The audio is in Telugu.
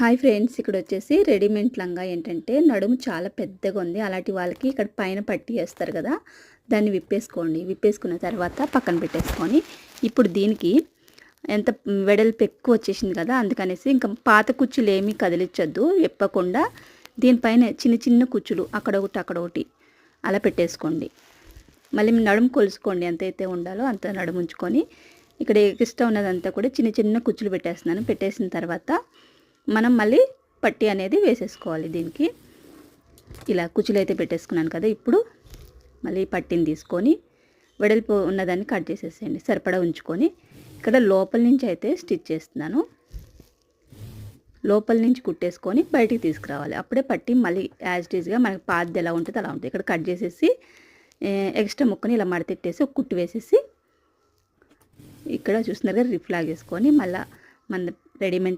హాయ్ ఫ్రెండ్స్ ఇక్కడ వచ్చేసి రెడీమేడ్ లంగా ఏంటంటే నడుము చాలా పెద్దగా ఉంది అలాంటి వాళ్ళకి ఇక్కడ పైన పట్టి వేస్తారు కదా దాన్ని విప్పేసుకోండి. విప్పేసుకున్న తర్వాత పక్కన పెట్టేసుకొని ఇప్పుడు దీనికి ఎంత వెడల్పు ఎక్కువ వచ్చేసింది కదా అందుకనేసి ఇంకా పాత కుచ్చులు ఏమీ కదిలించొద్దు. విప్పకుండా దీనిపైన చిన్న చిన్న కుచ్చులు అక్కడ ఒకటి అక్కడ ఒకటి అలా పెట్టేసుకోండి. మళ్ళీ నడుము కొలుసుకోండి ఎంతైతే ఉండాలో అంత నడుము ఉంచుకొని. ఇక్కడ ఎక్స్ట్రా ఉన్నదంతా కూడా చిన్న చిన్న కుచ్చులు పెట్టేస్తున్నాను. పెట్టేసిన తర్వాత మనం మళ్ళీ పట్టి అనేది వేసేసుకోవాలి దీనికి. ఇలా కుచ్చులు అయితే పెట్టేసుకున్నాను కదా ఇప్పుడు. మళ్ళీ పట్టిని తీసుకొని వెడల్పు ఉన్నదాన్ని కట్ చేసేసేయండి. సరిపడా ఉంచుకొని ఇక్కడ లోపల నుంచి అయితే స్టిచ్ చేస్తున్నాను. లోపల నుంచి కుట్టేసుకొని బయటికి తీసుకురావాలి. అప్పుడే పట్టి మళ్ళీ యాజ్ టీజ్గా మనకి పాది ఎలా ఉంటుంది అలా ఉంటుంది. ఇక్కడ కట్ చేసేసి ఎక్స్ట్రా ముక్కని ఇలా మడతెట్టేసి ఒక కుట్టు వేసేసి ఇక్కడ చూస్తున్నారు కదా రిఫ్ మళ్ళీ మన రెడీమేడ్